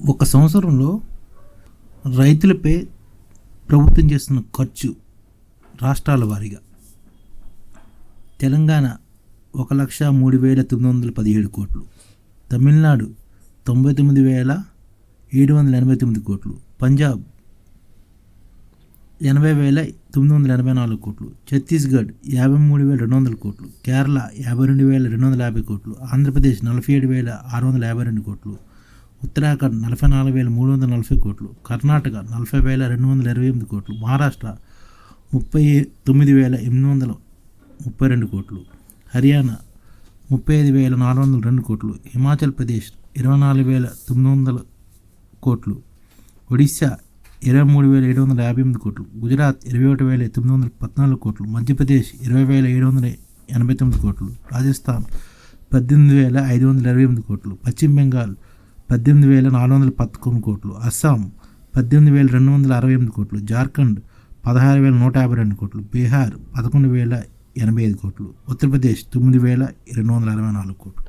ఒక సంవత్సరంలో రైతులపై ప్రభుత్వం చేస్తున్న ఖర్చు రాష్ట్రాల వారీగా తెలంగాణ ఒక లక్ష మూడు వేల తొమ్మిది వందల పదిహేడు కోట్లు తమిళనాడు తొంభై తొమ్మిది వేల ఏడు వందల ఎనభై తొమ్మిది కోట్లు పంజాబ్ ఎనభై వేల తొమ్మిది వందల ఎనభై నాలుగు కోట్లు ఛత్తీస్గఢ్ యాభై మూడు వేల రెండు వందల కోట్లు కేరళ యాభై రెండు వేల రెండు వందల యాభై కోట్లు ఆంధ్రప్రదేశ్ నలభై ఏడు వేల ఆరు వందల యాభై రెండు కోట్లు ఉత్తరాఖండ్ నలభై నాలుగు వేల మూడు వందల నలభై కోట్లు కర్ణాటక నలభై వేల రెండు వందల ఇరవై ఎనిమిది కోట్లు మహారాష్ట్ర ముప్పై తొమ్మిది వేల ఎనిమిది వందల ముప్పై రెండు కోట్లు హర్యానా ముప్పై ఐదు వేల నాలుగు వందల రెండు కోట్లు హిమాచల్ ప్రదేశ్ ఇరవై నాలుగు వేల తొమ్మిది వందల కోట్లు ఒడిశా ఇరవై మూడు వేల ఏడు వందల యాభై ఎనిమిది కోట్లు గుజరాత్ ఇరవై ఒకటి వేల తొమ్మిది వందల పద్నాలుగు కోట్లు మధ్యప్రదేశ్ ఇరవై వేల ఏడు వందల ఎనభై తొమ్మిది కోట్లు రాజస్థాన్ పద్దెనిమిది వేల ఐదు వందల ఇరవై ఎనిమిది కోట్లు పశ్చిమ బెంగాల్ పద్దెనిమిది వేల నాలుగు వందల పదకొండు కోట్లు అస్సాం పద్దెనిమిది వేల రెండు వందల అరవై ఎనిమిది కోట్లు జార్ఖండ్ పదహారు వేల నూట యాభై రెండు కోట్లు బీహార్ పదకొండు వేల ఎనభై ఐదు కోట్లు ఉత్తరప్రదేశ్ తొమ్మిది వేల రెండు వందల అరవై నాలుగు కోట్లు.